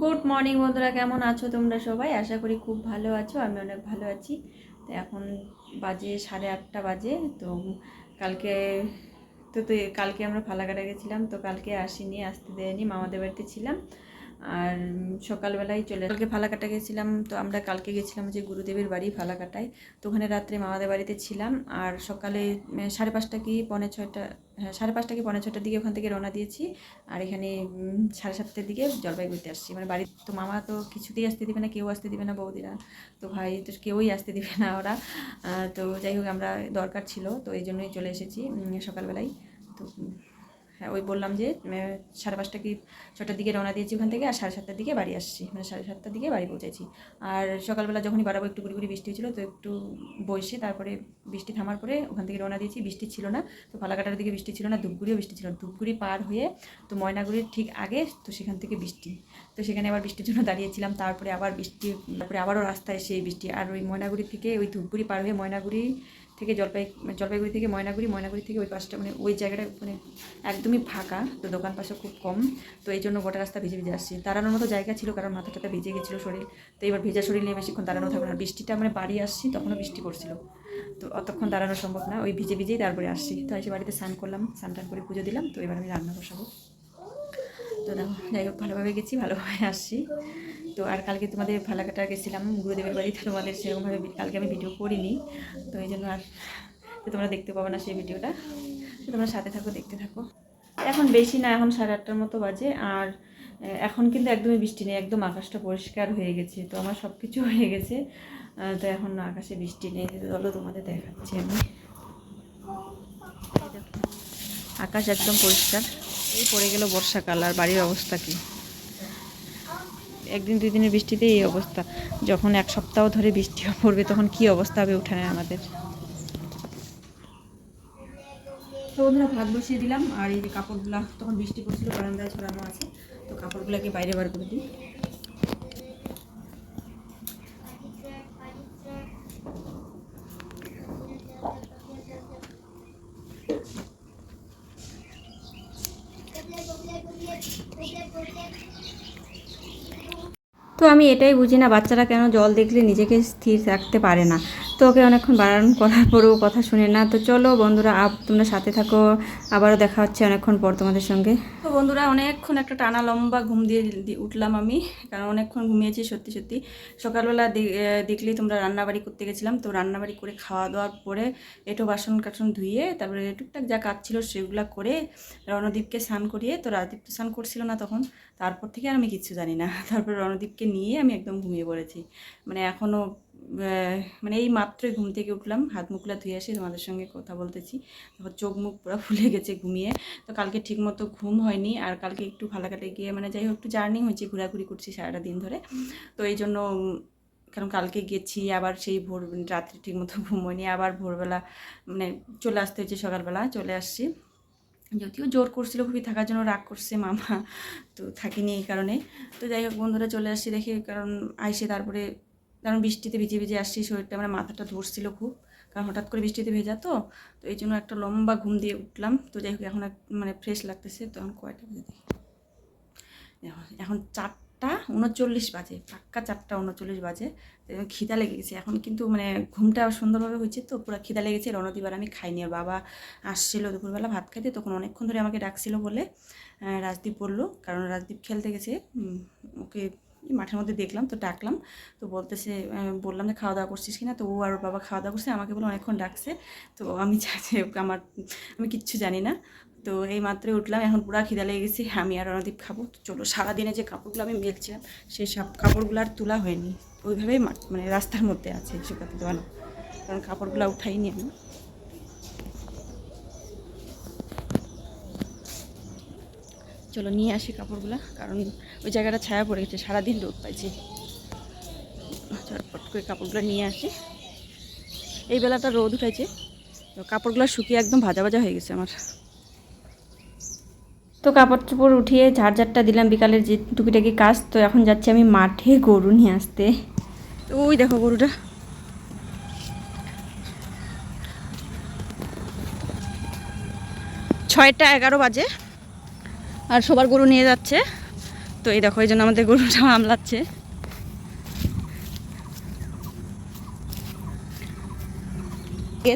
Good morning বন্ধুরা, কেমন আছো তোমরা সবাই? আশা করি খুব ভালো আছো, আমি অনেক ভালো আছি। তো এখন বাজে সাড়ে আটটা বাজে, তো কালকে, তো তো কালকে আমরা ফালাকাটা গেছিলাম, তো কালকে আসিনি, আসতে দেয়নি, মামাদের বাড়িতে ছিলাম। আর সকালবেলায় চলে কালকে ফালাকাটা গেছিলাম, তো আমরা কালকে গেছিলাম যে গুরুদেবের বাড়ি ফালাকাটায়। তো ওখানে রাত্রে মামাদের বাড়িতে ছিলাম আর সকালে সাড়ে পাঁচটা কি পৌনে ছয়টা হ্যাঁ সাড়ে পাঁচটা কি পৌনে ছটার দিকে ওখান থেকে রওনা দিয়েছি। আর এখানে সাড়ে সাতটার দিকে জলপাইগুড়িতে আসছি। মানে বাড়ি তো মামা তো কিছুতেই আসতে দিবে না, কেউ আসতে দিবে না বৌদিরা। তো ভাই, তো কেউই আসতে দিবে না ওরা। তো যাই হোক, আমরা দরকার ছিল, তো এই জন্যই চলে এসেছি সকালবেলায়। তো হ্যাঁ ওই বললাম যে সাড়ে পাঁচটা কি ছটার দিকে রওনা দিয়েছি ওখান থেকে, আর সাড়ে সাতটার দিকে বাড়ি আসছি। মানে সাড়ে সাতটার দিকে বাড়ি পৌঁছেছি আর সকালবেলা যখনই বাড়াবো, একটু গুড়ি বৃষ্টি হচ্ছিল তো একটু বসে তারপরে বৃষ্টি থামার পরে ওখান থেকে রওনা দিয়েছি। বৃষ্টি ছিল না, তো ফালাকাটার দিকে বৃষ্টি ছিল না, ধূপগুড়িও বৃষ্টি ছিল ধূপগুড়ি পার হয়ে তো ময়নাগুড়ির ঠিক আগে তো সেখান থেকে বৃষ্টি। তো সেখানে আবার বৃষ্টির জন্য দাঁড়িয়েছিলাম, তারপরে আবার বৃষ্টি, তারপরে আবারও রাস্তায় সেই বৃষ্টি। আর ওই ময়নাগুড়ি থেকে ওই ধূপগুড়ি পার হয়ে ময়নাগুড়ি থেকে জলপাই, জলপাইগুড়ি থেকে ময়নাগুড়ি ময়নাগুড়ি থেকে ওই পাশটা মানে ওই জায়গাটা মানে একদমই ফাঁকা, তো দোকান পাশে খুব কম, তো এই জন্য গোটা রাস্তা ভিজে ভিজে আসছি। দাঁড়ানোর মতো জায়গা ছিল কারণ মাথা টাথা ভিজে গেছিল শরীর, তো এবার ভেজা শরীর নিয়ে বেশিক্ষণ দাঁড়ানো থাকবে না। বৃষ্টিটা মানে বাড়ি আসছি, তখনও বৃষ্টি পড়ছিল, তো অতক্ষণ দাঁড়ানো সম্ভব না, ওই ভিজে ভিজেই তারপরে আসছি। তো এসে বাড়িতে স্নান করলাম, স্নান টান করে পুজো দিলাম, তো এবার আমি রান্না বসাবো। তো দেখো, যাই হোক, ভালোভাবে গেছি, ভালোভাবে আসছি। তো আর কালকে তোমাদের ফালাকাটা গেছিলাম, গুরুদেবের বাড়িতে তোমাদের সেরকমভাবে কালকে আমি ভিডিও করিনি। তো এই জন্য আর তোমরা দেখতে পাবে না সেই ভিডিওটা। তোমরা সাথে থাকো, দেখতে থাকো। এখন বেশি না, এখন সাড়ে আটটার মতো বাজে। আর এখন কিন্তু একদমই বৃষ্টি নেই, একদম আকাশটা পরিষ্কার হয়ে গেছে। তো আমার সব কিছু হয়ে গেছে। তো এখন আকাশে বৃষ্টি নেই। চলো তোমাদের দেখাচ্ছি আমি। আকাশ একদম পরিষ্কার। এই পড়ে গেল বর্ষাকাল, আর বাড়ির অবস্থা কি? একদিন, দুই দিনের বৃষ্টিতে এই অবস্থা। যখন এক সপ্তাহ ধরে বৃষ্টি পড়বে, তখন কি অবস্থা হবে উঠানে আমাদের। তো বন্ধুরা, ভাত বসিয়ে দিলাম। আর এই যে কাপড়গুলো, তখন বৃষ্টি পড়ছিল, বারান্দায় ছড়ানো আছে। তো কাপড়গুলোকে বাইরে বার করে দিই। তো আমি এটাই বুঝি না বাচ্চারা কেন জল দেখলে নিজেকে স্থির রাখতে পারে না। তো ওকে অনেকক্ষণ বারণ করার পরেও কথা শুনে না। তো চলো বন্ধুরা আপ তোমরা সাথে থাকো। আবারও দেখা হচ্ছে অনেকক্ষণ পর তোমাদের সঙ্গে। তো বন্ধুরা, অনেকক্ষণ একটা টানা লম্বা ঘুম দিয়ে উঠলাম আমি। কারণ অনেকক্ষণ ঘুমিয়েছি সত্যি সত্যি। সকালবেলা দেখলেই তোমরা রান্নাবাড়ি করতে গেছিলাম। তো রান্নাবাড়ি করে খাওয়া দাওয়ার পরে এটো বাসন কাসন ধুয়ে, তারপরে টুকটাক যা কাজ ছিল সেগুলো করে রণদীপকে স্নান করিয়ে, তো রাজদীপ তো স্নান করছিল না তখন। তারপর থেকে আর আমি কিচ্ছু জানি না। তারপর রণদীপকে নিয়ে আমি একদম ঘুমিয়ে পড়েছি। মানে এখনও মানে এই মাত্রই ঘুম থেকে উঠলাম, হাত মুখগুলো ধুয়ে আসি, তোমাদের সঙ্গে কথা বলতেছি। তারপর চোখ মুখ পুরো ফুলে গেছে ঘুমিয়ে। তো কালকে ঠিকমতো ঘুম হয়নি, আর কালকে একটু ফালাকাটে গিয়ে মানে যাই হোক, একটু জার্নি হয়েছে, ঘোরাঘুরি করছি সারাটা দিন ধরে। তো এই জন্য কারণ কালকে গেছি, আবার সেই ভোর, রাত্রে ঠিকমতো ঘুম হয়নি, আবার ভোরবেলা মানে চলে আসতে হয়েছে সকালবেলা, চলে আসছি। যদিও জোর করছিল, খুবই থাকার জন্য রাগ করছে মামা, তো থাকিনি এই কারণে। তো যাই হোক, বন্ধুরা চলে আসছি, দেখি, কারণ আইসে তারপরে কারণ বৃষ্টিতে ভিজে ভিজে আসছি, শরীরটা মানে মাথাটা ধরছিল খুব। কারণ হঠাৎ করে বৃষ্টিতে ভেজা তো তো এই জন্য একটা লম্বা ঘুম দিয়ে উঠলাম। তো যাই হোক, এখন মানে ফ্রেশ লাগতেছে, তো এখন কয়টা বাজে দেখি। এখন চারটা উনচল্লিশ বাজে, পাক্কা চারটা উনচল্লিশ বাজে। খিদা লেগে গেছে। এখন কিন্তু মানে ঘুমটা সুন্দরভাবে হয়েছে তো, পুরো খিদা লেগেছে। রণদীপ আর আমি খাইনি, আর বাবা আসছিল দুপুরবেলা ভাত খাইতে তখন অনেকক্ষণ ধরে আমাকে ডাকছিল বলে রাজদীপ বলল, কারণ রাজদীপ খেলতে গেছে ওকে মাঠের মধ্যে দেখলাম, তো ডাকলাম, তো বলতেছে বললাম যে খাওয়া দাওয়া করছিস কিনা? তো ও আর বাবা খাওয়া দাওয়া করছে, আমাকে বলে অনেকক্ষণ ডাকছে, তো আমি চাইছি আমার, আমি কিচ্ছু জানি না, তো এই মাত্রে উঠলাম, এখন পুরা খিদা লেগে গেছি, আমি আর রণদীপ খাব, তো চলো, সারাদিনে যে কাপড়গুলো আমি মেলছিলাম, সেই সব কাপড়গুলো আর তোলা হয়নি, ওইভাবেই মানে রাস্তার মধ্যে আছে শুকাতে দেওয়ানো কারণ কাপড়গুলো উঠাইনি আমি। চলো নিয়ে আসি কাপড়গুলো কারণ ওই জায়গাটা ছায়া পড়ে গেছে সারাদিন রোদ পাইছি। চটপট করে কাপড়গুলো নিয়ে আসি। এই বেলাটা রোদ উঠেছে তো কাপড়গুলো শুকিয়ে একদম ভাজা ভাজা হয়ে গেছে আমার। তো কাপড় চোপড় উঠিয়ে ঝাড়ঝাড়টা দিলাম বিকালের যে টুকিটাকি কাজ তো এখন যাচ্ছি আমি মাঠে গরু নিয়ে আসতে। তো ওই দেখো গরুটা। ছয়টা এগারো বাজে। আর সবার গরু নিয়ে যাচ্ছে। তো এই দেখো, এই জন্য আমাদের গরুটা আমলাচ্ছে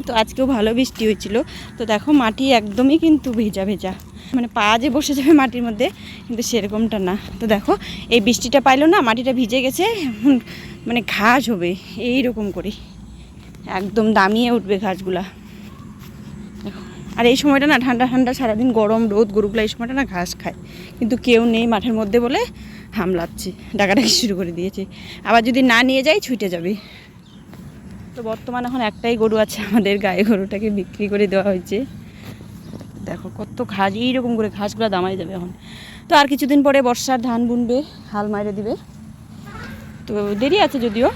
তো আজকেও ভালো বৃষ্টি হয়েছিল। তো দেখো, মাটি একদমই কিন্তু ভেজা ভেজা। মানে পা যে বসে যাবে মাটির মধ্যে, কিন্তু সেরকমটা না। তো দেখো, এই বৃষ্টিটা পাইলো না, মাটিটা ভিজে গেছে মানে ঘাস হবে এই রকম করে। একদম দামিয়ে উঠবে ঘাসগুলা। আর এই সময়টা না ঠান্ডা ঠান্ডা সারাদিন গরম রোদ, গরুগুলো এই সময়টা না ঘাস খায়। কিন্তু কেউ নেই মাঠের মধ্যে বলে হামলাচ্ছে, ডাকাডাকি শুরু করে দিয়েছে। আবার যদি না নিয়ে যাই, ছুটে যাবে। তো বর্তমানে এখন একটাই গরু আছে, আমাদের গায়ে গরুটাকে বিক্রি করে দেওয়া হয়েছে। দেখো কত ঘাস, এইরকম করে ঘাসগুলো দামাই যাবে এখন। তো আর কিছুদিন পরে বর্ষার ধান বুনবে, হাল মাইরে দিবে। তো দেরি আছে যদিও।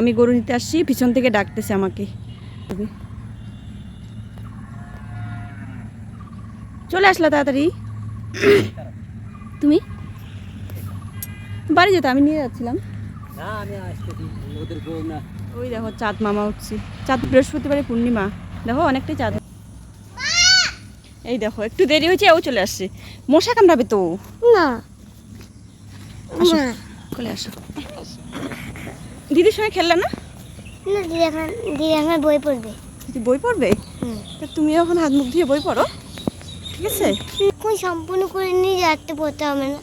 আমি গরু নিতে আসছি, পিছন থেকে ডাকতেছে আমাকে। চলে আসলা তাড়াতাড়ি। তুমি? বাড়ি যেত আমি নিয়ে যাচ্ছিলাম। না আমি ওদের বউ না। ওই দেখো চাঁদ মামা উঠছি। চাঁদ বৃহস্পতিবারে পূর্ণিমা। দেখো অনেকটাই চাঁদ। এই দেখো একটু দেরি হয়েছে ও চলে আসছে। মশা কামড়াবে তো। না। চলে আসো। দিদির সঙ্গে খেললে না? না দিদি এখন দিদি এখন বই পড়বে। দিদি বই পড়বে? হুম। তা তুমি এখন হাত মুখ ধুয়ে বই পড়ো? ঠিক আছে? কোন সম্পূর্ণ করে নিয়ে রাত্রে পড়তে হবে না।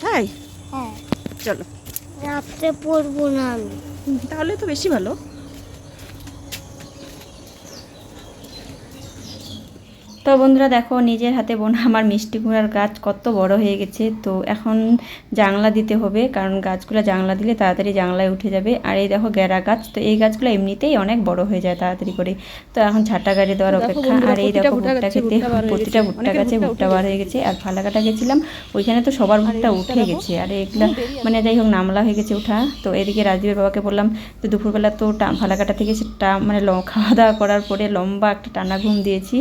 তাই? হ্যাঁ। চলো। রাত্রে পড়ব না আমি। তাহলে তো বেশি ভালো। তো বন্ধুরা দেখো নিজের হাতে বোনা আমার মিষ্টি কুমড়ার গাছ কত বড় হয়ে গেছে। তো এখন জাংলা দিতে হবে কারণ গাছগুলো জাংলা দিলে তাড়াতাড়ি জাংলায় উঠে যাবে। আর এই দেখো গ্যারা গাছ তো এই গাছগুলো এমনিতেই অনেক বড় হয়ে যায় তাড়াতাড়ি করে। তো এখন ঝাঁটা গাড়ি দেওয়ার অপেক্ষা। আর এই দেখো ভুট্টা খেতে প্রতিটা ভুট্টা গাছে ভুট্টা বার হয়ে গেছে। আর ফালাকাটা গেছিলাম ওইখানে তো সবার ভুট্টা উঠে গেছে। আর এগুলা মানে যাই হোক নামলা হয়ে গেছে ওঠা তো এদিকে রাজীবের বাবাকে বললাম তো দুপুরবেলা তো ফালাকাটা থেকে সেটা মানে ল- খাওয়া দাওয়া করার পরে লম্বা একটা টানা ঘুম দিয়েছি।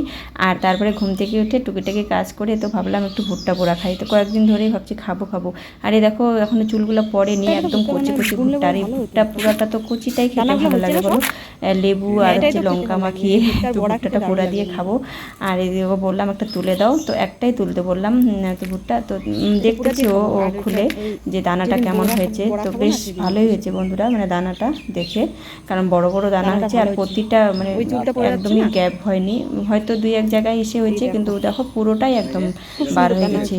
আর তারপরে ঘুম থেকে উঠে টুকিটাকি কাজ করে তো ভাবলাম একটু ভুট্টা পোড়া খাই। তো কয়েকদিন ধরেই ভাবছি খাব খাব। আর এই দেখো এখনও চুলগুলো পড়েনি একদম কচি কচি ভুট্টা। আর এই ভুট্টা পোড়াটা তো কচিটাই খেতে ভালো লাগে বলো। লেবু আর হচ্ছে লঙ্কা মাখিয়ে তো ভুট্টাটা পোড়া দিয়ে খাব। আর এদিকে বললাম একটা তুলে দাও তো একটাই তুলতে বললাম তো ভুট্টা। তো দেখতেছি ও ও খুলে যে দানাটা কেমন হয়েছে তো বেশ ভালোই হয়েছে। বন্ধুরা মানে দানাটা দেখে। কারণ বড় বড় দানা হয়েছে আর প্রতিটা মানে একদমই গ্যাপ হয়নি। হয়তো দুই এক জায়গায় এসে হয়েছে কিন্তু দেখো পুরোটাই একদম বার হয়ে গেছে।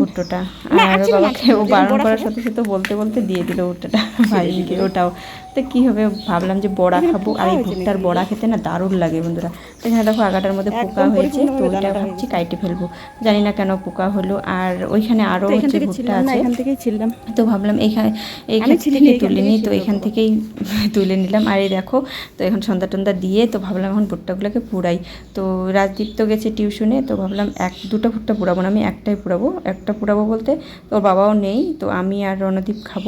ভুট্টোটা আর বাবাকে ও বারণ করার সাথে সাথে বলতে বলতে দিয়ে দিল ভুট্টাটা ভাইকে ওটাও। তো কী হবে ভাবলাম যে বড়া খাব। আর এই ভুট্টার বড়া খেতে না দারুণ লাগে বন্ধুরা। তো এখানে দেখো আগাটার মধ্যে পোকা হয়েছে। তো ওইটা ভাবছি কাইটে ফেলব। জানি না কেন পোকা হলো। আর ওইখানে আরও হচ্ছে ভুট্টা আছে। এখান থেকেই ছিলাম। তো ভাবলাম এখানে এইখান থেকে তুলে নিই। তো এখান থেকেই তুলে নিলাম। আর এই দেখো তো এখন সন্ধ্যা টন্দা দিয়ে তো ভাবলাম এখন ভুট্টাগুলোকে পুড়াই। তো রাজদীপ তো গেছে টিউশনে তো ভাবলাম এক দুটো ভুট্টা পুড়াবো না আমি একটাই পুড়াবো। একটা পুড়াবো বলতে তোর বাবাও নেই, তো আমি আর রণদীপ খাব।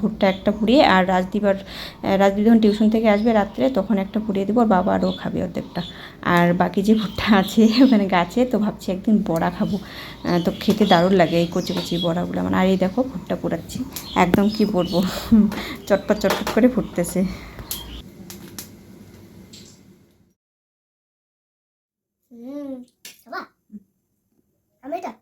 ভুট্টা একটা পুড়িয়ে আর রাজদীপ আর রাজদীপ যখন টিউশন থেকে আসবে রাত্রে, তখন একটা পুড়িয়ে দেবো, আর বাবা আরও খাবে অর্ধেকটা। আর বাকি যে ভুট্টা আছে ওখানে গাছে, তো ভাবছি একদিন বড়া খাব। তো খেতে দারুণ লাগে এই কচি কচি বড়াগুলো আমার। আর এই দেখো ভুট্টা পোড়াচ্ছি। একদম কি বলব, চটপট চটপট করে ফুটতেছে হুম বাবা আমি এটা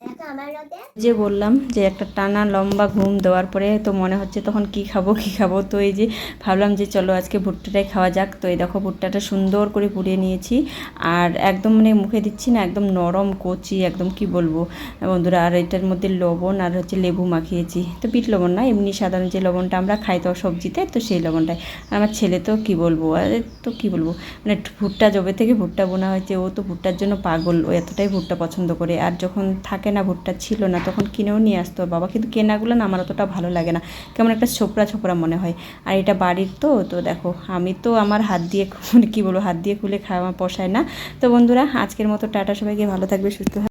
এটা আমার রাতে যে বললাম যে একটা টানা লম্বা ঘুম দেওয়ার পরে তো মনে হচ্ছে তখন কি খাব কি খাব? তো এই যে ভাবলাম যে চলো আজকে ভুট্টাটাই খাওয়া যাক। তো এই দেখো ভুট্টাটা সুন্দর করে পুড়িয়ে নিয়েছি। আর একদম মানে মুখে দিচ্ছি না, একদম নরম কচি, একদম কি বলব? বন্ধুরা, আর এটার মধ্যে লবণ আর হচ্ছে লেবু মাখিয়েছি। তো বিট লবণ না, এমনি সাধারণ যে লবণটা আমরা খাই তো সবজিতে, তো সেই লবণটাই। আর আমার ছেলে তো কি বলব, আর তো কি বলব? মানে ভুট্টা জবে থেকে ভুট্টা বোনা হয়েছে, ও তো ভুট্টার জন্য পাগল, ও এতটাই ভুট্টা পছন্দ করে। আর যখন থাকে না ভুট্টা, ছিল না, তখন কিনেও নিয়ে আসতো, বাবা কিন্তু কেনাগুলো না আমার অতটা ভালো লাগে না। কেমন একটা ছোপড়া ছোপড়া মনে হয়। আর এটা বাড়ির তো তো দেখো, আমি তো আমার হাত দিয়ে, কি বলব, হাত দিয়ে খুলে খাওয়া পোষায় না। তো বন্ধুরা, আজকের মতো টাটা, সবাইকে ভালো থাকবে, সুস্থ